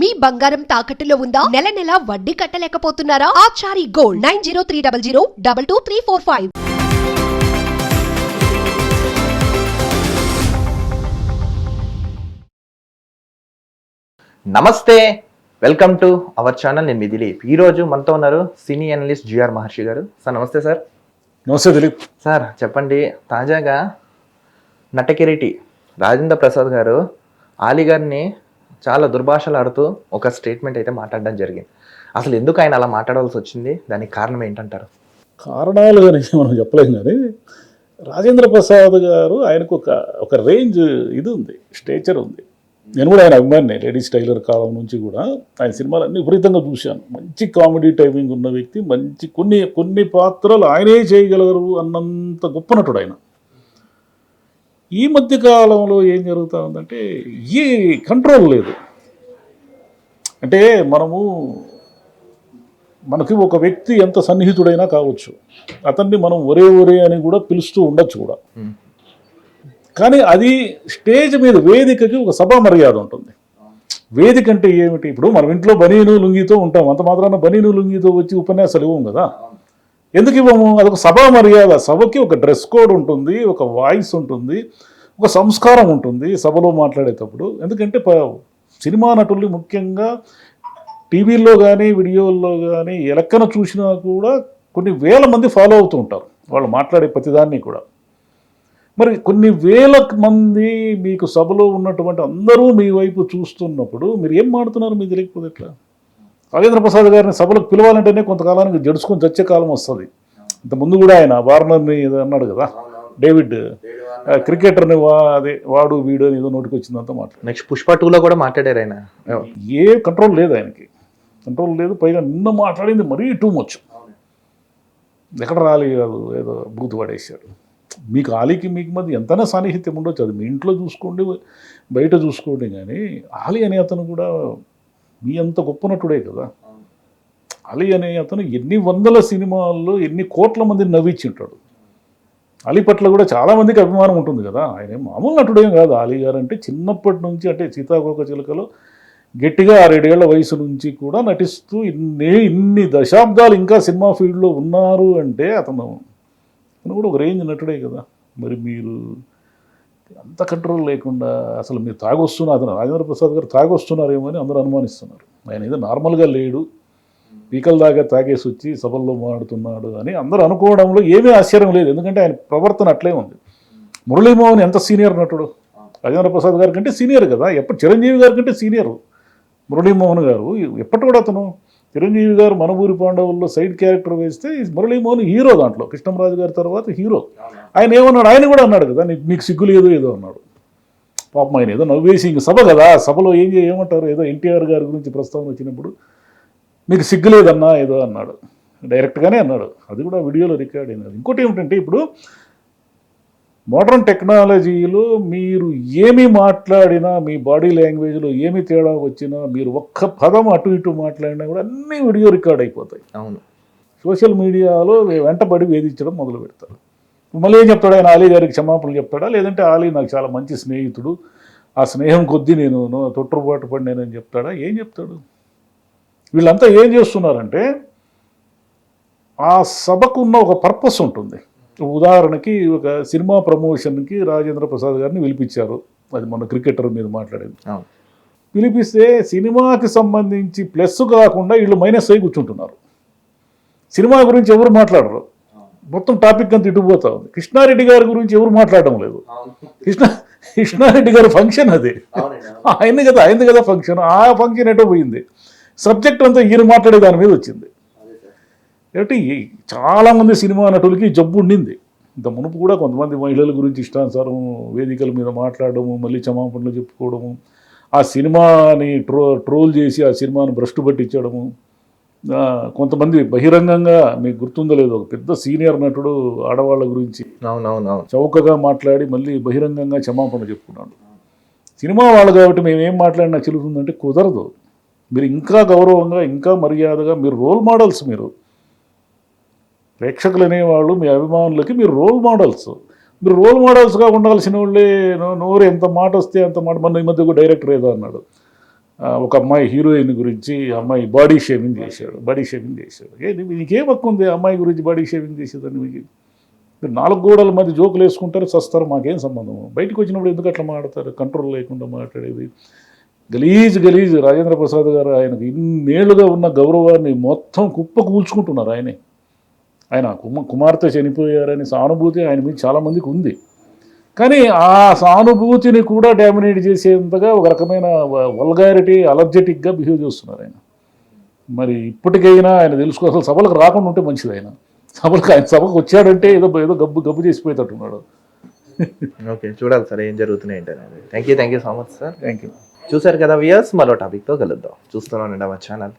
మీ బంగారం తాకట్టులో ఉందా? నెల నెల వడ్డీ కట్టలేకపోతున్నారా? Achari gold nine zero three double zero double two three four five. నమస్తే వెల్కమ్ టు అవర్ ఛానల్. నేను మీ దిలీప్. ఈ రోజు మనతో ఉన్నారు సినీ అనలిస్ట్ జిఆర్ మహర్షి గారు. సార్ నమస్తే సార్. నమస్తే దిలీప్. సార్ చెప్పండి. తాజాగా నటకిరీటి రాజేంద్ర ప్రసాద్ గారు ఆలీ గారిని చాలా దుర్భాషలు ఆడుతూ ఒక స్టేట్మెంట్ అయితే మాట్లాడడం జరిగింది. అసలు ఎందుకు ఆయన అలా మాట్లాడవలసి వచ్చింది? దానికి కారణం ఏంటంటారు? కారణాలు అని మనం చెప్పలేం కానీ రాజేంద్ర ప్రసాద్ గారు ఆయనకు ఒక ఒక రేంజ్ ఇది ఉంది స్టేచర్ ఉంది. నేను కూడా ఆయన అభిమాని లేడీస్ టైలర్ కాలం నుంచి కూడా ఆయన సినిమాలన్నీ విపరీతంగా చూశాను. మంచి కామెడీ టైమింగ్ ఉన్న వ్యక్తి మంచి కొన్ని కొన్ని పాత్రలు ఆయనే చేయగలరు అన్నంత గొప్ప నటుడు ఆయన. ఈ మధ్య కాలంలో ఏం జరుగుతూ ఉందంటే ఈ కంట్రోల్ లేదు. అంటే మనము మనకి ఒక వ్యక్తి ఎంత సన్నిహితుడైనా కావచ్చు. అతన్ని మనం ఒరే ఒరే అని కూడా పిలుస్తూ ఉండొచ్చు కూడా. కానీ అది స్టేజ్ మీద వేదికకి ఒక సభా మర్యాద ఉంటుంది. వేదిక అంటే ఏమిటి? ఇప్పుడు మనం ఇంట్లో బనీను లుంగితో ఉంటాం. అంత మాత్రాన బనీను లుంగితో వచ్చి ఉపన్యాసాలు ఇవ్వం కదా. ఎందుకు ఇవ్వము? అదొక సభా మర్యాద. సభకి ఒక డ్రెస్ కోడ్ ఉంటుంది ఒక వాయిస్ ఉంటుంది ఒక సంస్కారం ఉంటుంది సభలో మాట్లాడేటప్పుడు. ఎందుకంటే ప- సినిమా నటుల్ని ముఖ్యంగా టీవీల్లో కానీ వీడియోల్లో కానీ ఎలక్కన చూసినా కూడా కొన్ని వేల మంది ఫాలో అవుతూ ఉంటారు. వాళ్ళు మాట్లాడే ప్రతిదాన్ని కూడా. మరి కొన్ని వేల మంది మీకు సభలో ఉన్నటువంటి అందరూ మీ వైపు చూస్తున్నప్పుడు మీరు ఏం మాడుతున్నారు? మీ తెలియకపోతే ఎట్లా? రాజేంద్ర ప్రసాద్ గారిని సభలకు పిలవాలంటేనే కొంతకాలానికి జడుచుకొని చచ్చే కాలం వస్తుంది. ఇంత ముందు కూడా ఆయన వార్నర్ని ఏదో అన్నాడు కదా డేవిడ్ క్రికెటర్ని వా అదే వాడు వీడు అని ఏదో నోటికి వచ్చిందంతా మాట్లాడు నెక్స్ట్ పుష్ప టూలో కూడా మాట్లాడారు ఆయన. ఏ కంట్రోల్ లేదు ఆయనకి. కంట్రోల్ లేదు పైగా నిన్న మాట్లాడింది మరీ టూ మచ్. ఎక్కడ రాలి కాదు ఏదో బూతు పడేశాడు మీకు ఆలీకి మీకు మధ్య ఎంతైనా సాన్నిహిత్యం ఉండొచ్చు. అది మీ ఇంట్లో చూసుకోండి బయట చూసుకోండి కానీ ఆలీ అనే అతను కూడా మీ అంత గొప్ప నటుడే కదా. అలీ అనే అతను ఎన్ని వందల సినిమాల్లో ఎన్ని కోట్ల మందిని నవ్వించింటాడు అలీ పట్ల కూడా చాలామందికి అభిమానం ఉంటుంది కదా. ఆయన మామూలు నటుడేం కాదు. అలీ గారు అంటే చిన్నప్పటి నుంచి అంటే సీతాకోక చిలుకలో గట్టిగా ఆరేడేళ్ళ వయసు నుంచి కూడా నటిస్తూ ఇన్ని ఇన్ని దశాబ్దాలు ఇంకా సినిమా ఫీల్డ్లో ఉన్నారు అంటే అతను అతను కూడా ఒక రేంజ్ నటుడే కదా. మరి మీరు అంత కంట్రోల్ లేకుండా అసలు మీరు తాగొస్తున్నారు అతను రాజేంద్ర ప్రసాద్ గారు తాగొస్తున్నారేమో అని అందరూ అనుమానిస్తున్నారు. ఆయన ఏదో నార్మల్గా లేడు. పీకల దాకా తాగేసి వచ్చి సభల్లో మాడుతున్నాడు అని అందరూ అనుకోవడంలో ఏమీ ఆశ్చర్యం లేదు. ఎందుకంటే ఆయన ప్రవర్తన అట్లే ఉంది. మురళీమోహన్ ఎంత సీనియర్ నటుడు? రాజేంద్ర ప్రసాద్ గారి కంటే సీనియర్ కదా. ఎప్పుడు చిరంజీవి గారి కంటే సీనియర్ మురళీమోహన్ గారు. ఎప్పటి కూడా అతను చిరంజీవి గారు మన ఊరి పాండవుల్లో సైడ్ క్యారెక్టర్ వేస్తే మురళీమోహన్ హీరో దాంట్లో కృష్ణంరాజు గారి తర్వాత హీరో. ఆయన ఏమన్నాడు? ఆయన కూడా అన్నాడు కదా "నీకు- మీకు సిగ్గు లేదు ఏదో అన్నాడు. పాపం ఆయన ఏదో నవ్వేసి ఇంక సభ కదా సభలో ఏం చేయమంటారు ఏదో ఎన్టీఆర్ గారి గురించి ప్రస్తావన వచ్చినప్పుడు మీకు సిగ్గు లేదన్నా? ఏదో అన్నాడు. డైరెక్ట్గానే అన్నాడు. అది కూడా వీడియోలో రికార్డ్ అయినది. ఇంకోటి ఏమిటంటే ఇప్పుడు మోడర్న్ టెక్నాలజీలో మీరు ఏమి మాట్లాడినా మీ బాడీ లాంగ్వేజ్లో ఏమి తేడా వచ్చినా మీరు ఒక్క పదం అటు ఇటు మాట్లాడినా కూడా అన్ని వీడియో రికార్డ్ అయిపోతాయి. అవును. సోషల్ మీడియాలో వెంటబడి వేధించడం మొదలు పెడతారు. మళ్ళీ ఏం చెప్తాడు ఆయన? ఆలీ గారికి క్షమాపణలు చెప్తాడా? లేదంటే ఆలీ నాకు చాలా మంచి స్నేహితుడు ఆ స్నేహం కొద్దీ నేను తొట్టుబాటు పడినానని చెప్తాడా? ఏం చెప్తాడు? వీళ్ళంతా ఏం చేస్తున్నారంటే ఆ సభకు ఉన్న ఒక పర్పస్ ఉంటుంది. ఉదాహరణకి ఒక సినిమా ప్రమోషన్కి రాజేంద్ర ప్రసాద్ గారిని పిలిపించారు. అది మన క్రికెటర్ మీద మాట్లాడేది. పిలిపిస్తే సినిమాకి సంబంధించి ప్లస్ కాకుండా వీళ్ళు మైనస్ అయి కూర్చుంటున్నారు. సినిమా గురించి ఎవరు మాట్లాడరు. మొత్తం టాపిక్ అంతా ఇటుపోతా ఉంది. కృష్ణారెడ్డి గారి గురించి ఎవరు మాట్లాడడం లేదు. కృష్ణ కృష్ణారెడ్డి గారి ఫంక్షన్ అది. ఆయన కదా ఆయనది కదా ఫంక్షన్. ఆ ఫంక్షన్ ఎటో పోయింది. సబ్జెక్ట్ అంతా ఈయన మాట్లాడే దాని మీద వచ్చింది. కాబట్టి చాలామంది సినిమా నటులకి జబ్బు ఉండింది. ఇంత మునుపు కూడా కొంతమంది మహిళల గురించి ఇష్టానుసారం వేదికల మీద మాట్లాడడము మళ్ళీ క్షమాపణలు చెప్పుకోవడము ఆ సినిమాని ట్రో ట్రోల్ చేసి ఆ సినిమాను భ్రష్టు పట్టించడము కొంతమంది బహిరంగంగా మీకు గుర్తుందో లేదో ఒక పెద్ద సీనియర్ నటుడు ఆడవాళ్ళ గురించి చౌకగా మాట్లాడి మళ్ళీ బహిరంగంగా క్షమాపణ చెప్పుకున్నాడు. సినిమా వాళ్ళు కాబట్టి మేము ఏం మాట్లాడినా చెల్లుతుందంటే కుదరదు. మీరు ఇంకా గౌరవంగా ఇంకా మర్యాదగా మీరు రోల్ మోడల్స్ మీరు. ప్రేక్షకులు అనేవాళ్ళు మీ అభిమానులకి మీరు రోల్ మోడల్స్ మీరు రోల్ మోడల్స్గా ఉండాల్సిన వాళ్ళే. నోరు ఎంత మాట వస్తే అంత మాట. మన ఈ మధ్య ఒక డైరెక్టర్ ఏదో అన్నాడు. ఒక అమ్మాయి హీరోయిన్ గురించి అమ్మాయి బాడీ షేవింగ్ చేశాడు. బాడీ షేవింగ్ చేశాడు. ఏంటి నీకేం హక్కు ఉంది అమ్మాయి గురించి బాడీ షేవింగ్ చేసేదని మీకు? మీరు నాలుగు గోడల మధ్య జోకులు వేసుకుంటారు చస్తారు మాకేం సంబంధం? బయటకు వచ్చినప్పుడు ఎందుకు అట్లా మాట్లాడతారు? కంట్రోల్ లేకుండా మాట్లాడేది? గలీజ్ గలీజ్. రాజేంద్ర ప్రసాద్ గారు ఆయనకు ఇన్నేళ్ళుగా ఉన్న గౌరవాన్ని మొత్తం కుప్ప కూల్చుకుంటున్నారు ఆయనే. ఆయన కుమ కుమార్తె చనిపోయారని సానుభూతి ఆయన మీద చాలామందికి ఉంది. కానీ ఆ సానుభూతిని కూడా డామినేట్ చేసేంతగా ఒక రకమైన వల్గారిటీ అలర్జెటిక్గా బిహేవ్ చేస్తున్నారు ఆయన. మరి ఇప్పటికైనా ఆయన తెలుసుకో అసలు సభలకు రాకుండా ఉంటే మంచిది ఆయన. సభలకు ఆయన సభకు వచ్చాడంటే ఏదో ఏదో గబ్బు గబ్బు చేసిపోయేటట్టున్నాడు. ఓకే చూడాలి సార్ ఏం జరుగుతున్నాయి thank you thank you so much sir thank you చూసారు కదా వియర్స్ మరో టాపిక్తో కలుద్దాం. చూస్తూనే ఉండండి మా ఛానల్